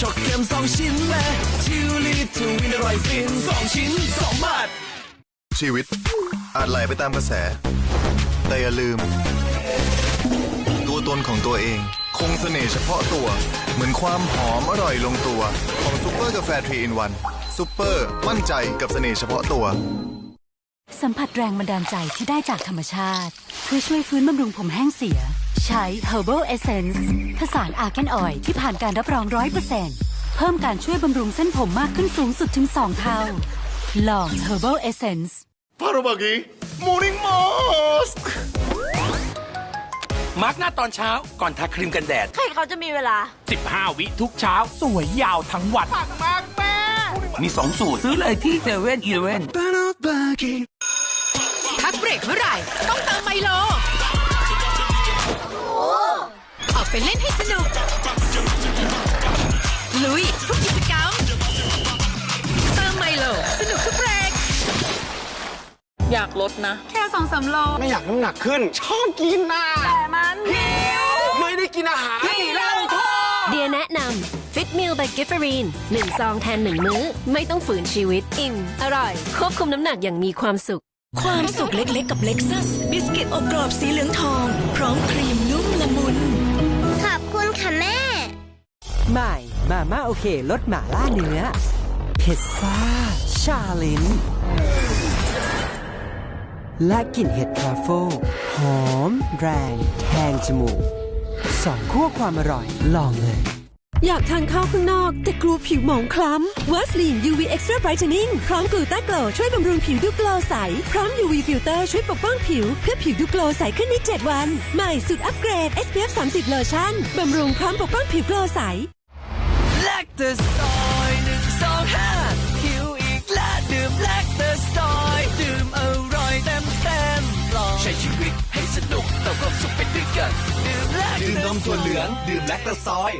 ช็อกเค็มสองชิ้นแม่ชิวลีทูวินอร่อยฟินสองชิ้นสองบาท ชีวิตอาจไหลไปตามกระแส แต่อย่าลืม ตัวตนของตัวเอง คงเสน่ห์เฉพาะตัว เหมือนความหอมอร่อยลงตัว ของซุปเปอร์กาแฟทรีอินวันซุปเปอร์มั่นใจกับเสน่ห์เฉพาะตัว สัมผัสแรงบันดาลใจที่ได้จากธรรมชาติเพื่อช่วยฟื้นบำรุงผมแห้งเสีย ใช้ Herbal Essence ผสานอาร์แกนออยที่ผ่านการรับรองร้อยเปอร์เซ็นต์เพิ่มการช่วยบำรุงเส้นผมมากขึ้นสูงสุดถึง 2 เท่า ลอง Herbal Essence 파로박이 모닝 머스크 มาร์กหน้าตอนเช้าก่อนทาครีมกันแดด ใครเขาจะมีเวลา 15 วิทุกเช้า สวยยาวทั้งวันมี 2 สูตร ซื้อเลยที่เซเว่นอีเลเว่น 파로박이 พักเบรกเมื่อไหร่ ต้องเติม เล่นให้สนุก ลุยทุกกิจกรรมเติมไมโล สนุกทุกเบรกอยากลดนะ แค่สองสามโล ไม่อยากน้ำหนักขึ้น ชอบกินน่ะแต่มันหิว ไม่ได้กินอาหารที่เราเดียแนะนำฟิตมิล by กิฟเฟอรีน1ซองแทน1มื้อ ไม่ต้องฝืนชีวิต อิ่ม อร่อย ควบคุมน้ำหนักอย่างมีความสุข ความสุขเล็กๆ กับเล็กซัสบิสกิตอบกรอบสีเหลืองทอง พร้อมครีมนุ่มละมุน ขอบคุณค่ะแม่ ใหม่มาม่าโอเครสหม่าล่าเนื้อเผ็ดซ่า ชาลินและกลิ่นเห็ดทรัฟเฟิลหอม แรง แทงจมูกสองขั้วความอร่อยลองเลย อยากทานข้าวข้างนอก แต่กลัวผิวหมองคล้ำวัสลีน UV Extra Brightening พร้อมกลูต้าโกลช่วยบำรุงผิวดูโกลใส พร้อม UV Filter ช่วยปกป้องผิว เพื่อผิวดูโกลใสขึ้นใน7วัน ใหม่สุดอัปเกรด SPF 30โลชั่นบำรุงพร้อมปกป้องผิวโกลใสแลคเตอร์ซอยหนึ่งสองห้าหิวอีกและดื่มแลคเตอร์ซอยดื่มอร่อยเต็มเต็มลองใช้ชีวิตให้สนุกเติมความสุขไปด้วยกันดื่มแลคเตอร์ดื่มนมถั่วเหลืองดื่มแลคเตอร์ซอย